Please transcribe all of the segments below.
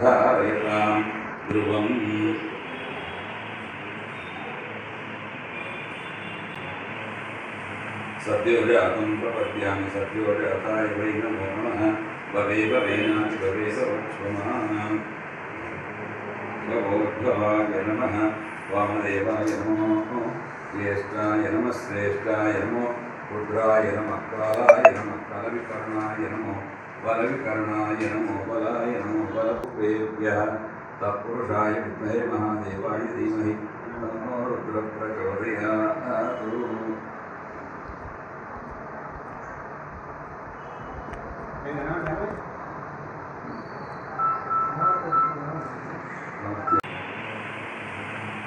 ధ్రువం సద్యోజాతం ప్రపద్యామి సద్యోజాతాయ వైన భవన భవేవ వేనాచి భవేశవక్ష్మమానం భవోద్భవాయ నమ. వామదేవాయ నమో జ్యేష్ఠాయ నమ. శ్రేష్ఠాయ నమో. రుద్రాయ నమ. కాలాయ నమ. కలవికరణాయ నమో. वरविकर्णाय नमो बलाय नमो बलपुरेभ्यः तत्पुरुषाय विद्महे महादेवाय धीमहि तन्नो रुद्रप्रचोदयात्।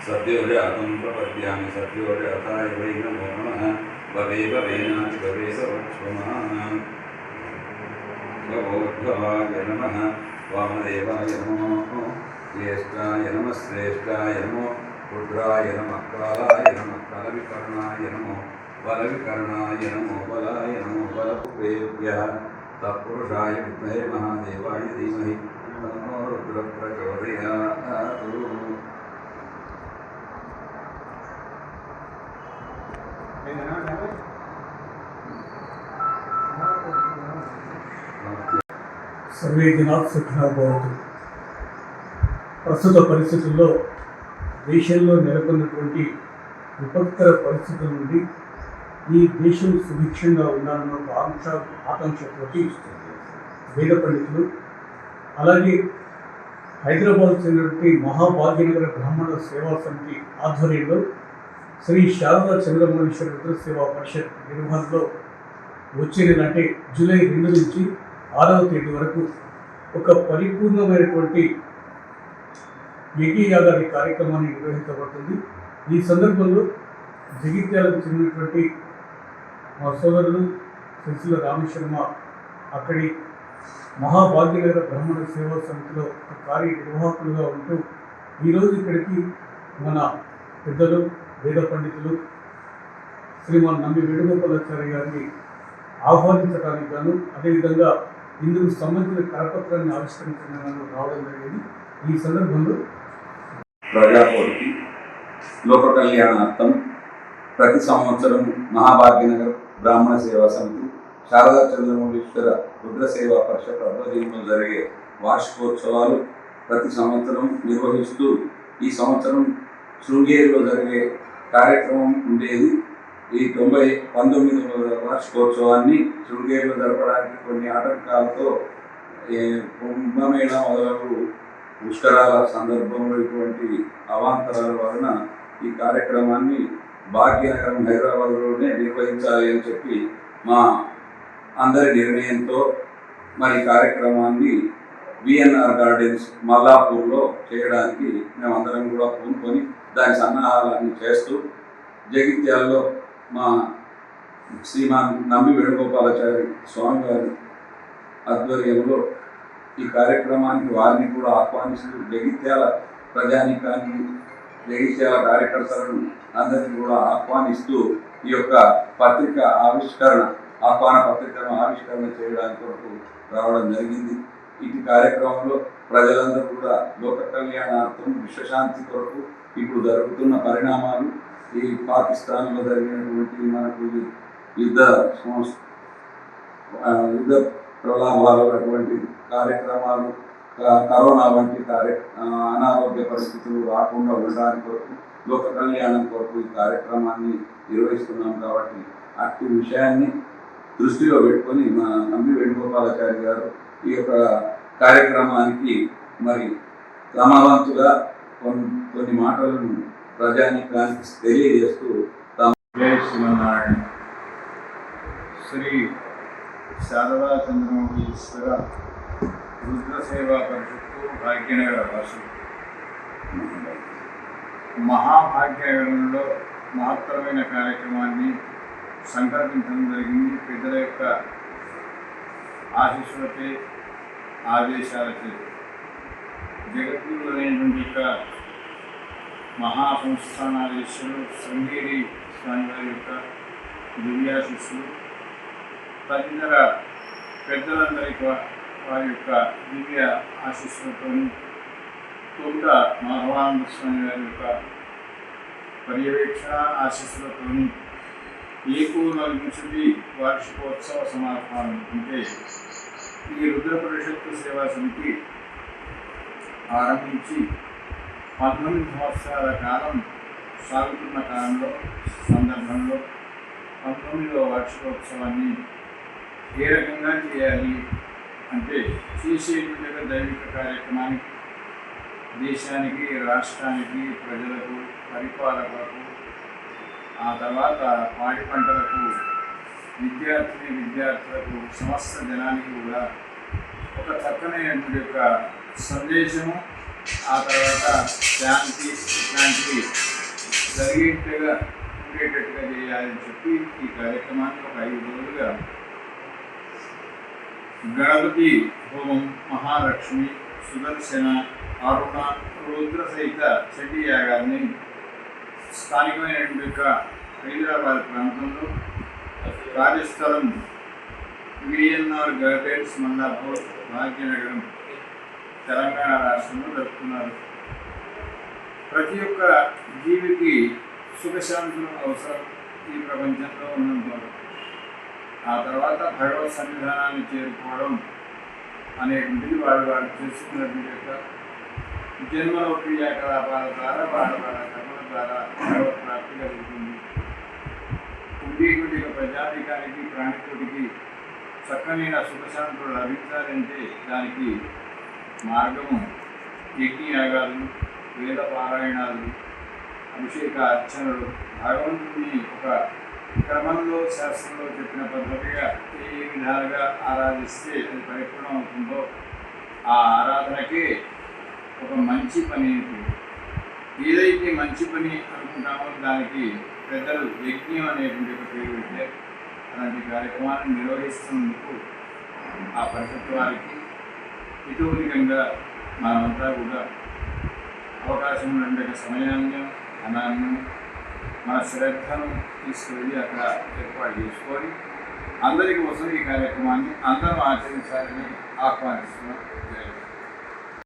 सत्योरे प्रपद्यामि सत्योरे अथाय वै नमो नमः। भवे सर्वक्ष्मः भवोद्भवाय नमः वामदेवाय नमो ज्येष्ठाय नमः श्रेष्ठाय नमो रुद्राय नमः कालाय नमः कलविकर्णाय नमो बलविकर्णाय नमो बलाय नमो बलपुरेभ्यः तत्पुरुषाय विद्महे महादेवाय धीमहि तन्नो रुद्रप्रचोदयात् సర్వే జనాత్ సుఖినో ప్రస్తుత పరిస్థితుల్లో దేశంలో నెలకొన్నటువంటి విపత్కర పరిస్థితుల నుండి ఈ దేశం సుభిక్షంగా ఉండాలన్న ఒక ఆంక్ష ఆకాంక్షతోటి వేద పండితులు అలాగే హైదరాబాద్ చెందినటువంటి మహాభాగ్యనగర బ్రాహ్మణ సేవా సమితి ఆధ్వర్యంలో శ్రీ శారదా చంద్రమౌళీశ్వర రుద్ర సేవా పరిషత్ నిర్వహణలో వచ్చే నెల అంటే జూలై రెండు నుంచి ఆరవ తేదీ వరకు ఒక పరిపూర్ణమైనటువంటి యజ్ఞయాగాది కార్యక్రమాన్ని నిర్వహించబడుతుంది. ఈ సందర్భంలో జగిత్యాలకు చెందినటువంటి మా సోదరులు శశిల రామశర్మ అక్కడి మహాభాగ్యనగర బ్రాహ్మణ సేవా సమితిలో ఒక కార్యనిర్వాహకులుగా ఉంటూ ఈరోజు ఇక్కడికి మన పెద్దలు వేద పండితులు శ్రీమాన్ నమ్మి వేణుగోపాలాచార్య గారిని ఆహ్వానించడానికి గాను అదేవిధంగా ఇందుకు సంబంధించిన కరపత్రాన్ని ఆవిష్కరించడానికి రావడం జరిగింది. ఈ సందర్భంలో ప్రజాకోటికి లోక కళ్యాణార్థం ప్రతి సంవత్సరం మహాభాగ్యనగర్ బ్రాహ్మణ సేవా సమితి శారదా చంద్రమౌళీశ్వర రుద్ర సేవా పరిషత్ ఆధ్వర్యంలో జరిగే వార్షికోత్సవాలు ప్రతి సంవత్సరం నిర్వహిస్తూ ఈ సంవత్సరం శృంగేరిలో జరిగే కార్యక్రమం ఉండేది. ఈ తొంభై పంతొమ్మిది వార్షికోత్సవాన్ని శృంగేరిలో జరపడానికి కొన్ని ఆటంకాలతో కుంభమేళ మొదలగు పుష్కరాల సందర్భంలో ఇటువంటి అవాంతరాల వలన ఈ కార్యక్రమాన్ని భాగ్యనగరం హైదరాబాద్లోనే నిర్వహించాలి అని చెప్పి మా అందరి నిర్ణయంతో మరి ఈ కార్యక్రమాన్ని విఎన్ఆర్ గార్డెన్స్ మల్లాపూర్లో చేయడానికి మేమందరం కూడా పూనుకొని దాని సన్నాహాలన్నీ చేస్తూ జగిత్యాల్లో మా శ్రీమాన్ నంబి వేణుగోపాలాచారి స్వామి గారి ఆధ్వర్యంలో ఈ కార్యక్రమానికి వారిని కూడా ఆహ్వానిస్తూ జగిత్యాల ప్రజానికాన్ని జగిత్యాల కార్యకర్తలను అందరినీ కూడా ఆహ్వానిస్తూ ఈ యొక్క పత్రిక ఆవిష్కరణ ఆహ్వాన పత్రికను ఆవిష్కరణ చేయడానికి కొరకు రావడం జరిగింది. ఇటు కార్యక్రమంలో ప్రజలందరూ కూడా లోక కళ్యాణార్థం విశ్వశాంతి కొరకు ఇప్పుడు జరుగుతున్న పరిణామాలు ఈ పాకిస్తాన్లో జరిగినటువంటి మనకు యుద్ధ యుద్ధ ప్రలాభాలు అటువంటి కార్యక్రమాలు కరోనా వంటి కార్య అనారోగ్య పరిస్థితులు రాకుండా ఉండడానికి కొరకు లోక కళ్యాణం కొరకు ఈ కార్యక్రమాన్ని నిర్వహిస్తున్నాం కాబట్టి అట్టి విషయాన్ని దృష్టిలో పెట్టుకొని మా నంబి వేణుగోపాలాచారి గారు ఈ యొక్క కార్యక్రమానికి మరి క్రమవంతుగా కొన్ని కొన్ని మాటలను ప్రజానికానికి తెలియజేస్తూ జై శ్రీమన్నారాయణ. శ్రీ శారదా చంద్రమౌళీశ్వర రుద్ర సేవా పరిషత్తు భాగ్యనగర వాసులు. మహాభాగ్యనగరంలో మహత్తరమైన కార్యక్రమాన్ని సంకల్పించడం జరిగింది. పెద్దల యొక్క ఆశీస్సులచే ఆదేశాలచే. జగద్గురులైనటువంటి యొక్క మహాసంస్థానాధీశులు శృంగేరి స్వామివారి యొక్క దివ్యాశిస్సులు తదితర పెద్దలందరి వారి యొక్క దివ్య ఆశీస్సులతో తొమ్మిద మహానంద స్వామి వారి యొక్క పర్యవేక్షణ ఆశీస్సులతో ఏకోనవింశతి వార్షికోత్సవ సమాపనం అంటే ఈ రుద్ర పరిషత్తు సేవా సమితి ఆరంభించి పంతొమ్మిది సంవత్సరాల కాలం సాగుతున్న కాలంలో సందర్భంలో పంతొమ్మిదవ వార్షికోత్సవాన్ని ఏ రకంగా చేయాలి అంటే చేసేటువంటి దైవిక కార్యక్రమానికి దేశానికి రాష్ట్రానికి ప్రజలకు పరిపాలకులకు ఆ తర్వాత పాడి పంటలకు విద్యార్థిని విద్యార్థులకు సమస్త జనానికి కూడా ఒక చక్కనైనటువంటి యొక్క సందేశము ఆ తర్వాత శాంతి ఇట్లాంటివి జరిగేట్టుగా ఉండేటట్టుగా చేయాలని చెప్పి ఈ కార్యక్రమాన్ని ఒక ఐదు రోజులుగా గణపతి హోమం మహాలక్ష్మి సుదర్శన అరుణ రుద్ర సహిత చండీ యాగాన్ని స్థానికమైనటువంటి యొక్క హైదరాబాద్ ప్రాంతంలో రాజస్థలం విఎన్ఆర్ గార్డెన్స్ మల్లాపూర్ భాగ్యనగరం తెలంగాణ రాష్ట్రంలో జరుపుకున్నారు. ప్రతి ఒక్క జీవికి సుఖశాంతులు అవసరం ఈ ప్రపంచంలో ఉన్నందు ఆ తర్వాత భగవత్ సన్నిధానాన్ని చేరుకోవడం అనేటువంటిది వాడు వారు చేసుకున్నటువంటి యొక్క జన్మలో క్రియాకలాపాల ద్వారా వాళ్ళ వాళ్ళ కర్మల ద్వారా భగవత్ ప్రాప్తి కలుగుతుంది. ఉండేటువంటి యొక్క ప్రజాధికారికి చక్కనైన సుఖశాంతులు లభించాలంటే దానికి మార్గము యజ్ఞయాగాలు వేద పారాయణాలు అభిషేక అర్చనలు భగవంతుని ఒక క్రమంలో శాస్త్రంలో చెప్పిన పద్ధతిగా ఏ విధాలుగా ఆరాధిస్తే అది పరిపూర్ణం అవుతుందో ఆ ఆరాధనకే ఒక మంచి పని ఏదైతే మంచి పని అనుకుంటామో దానికి పెద్దలు యజ్ఞం అనేటువంటి ఒక పేరు పెట్టారు. అలాంటి కార్యక్రమాన్ని నిర్వహిస్తున్నందుకు ఆ పరిషత్ వారికి ఇతోధికంగా మనమంతా కూడా అవకాశం ఉండే సమయాన్ని ధనాన్ని మన శ్రద్ధను తీసుకువెళ్ళి అక్కడ ఏర్పాటు చేసుకొని అందరి కోసం ఈ కార్యక్రమాన్ని అందరం ఆచరించాలని ఆహ్వానిస్తున్నాం.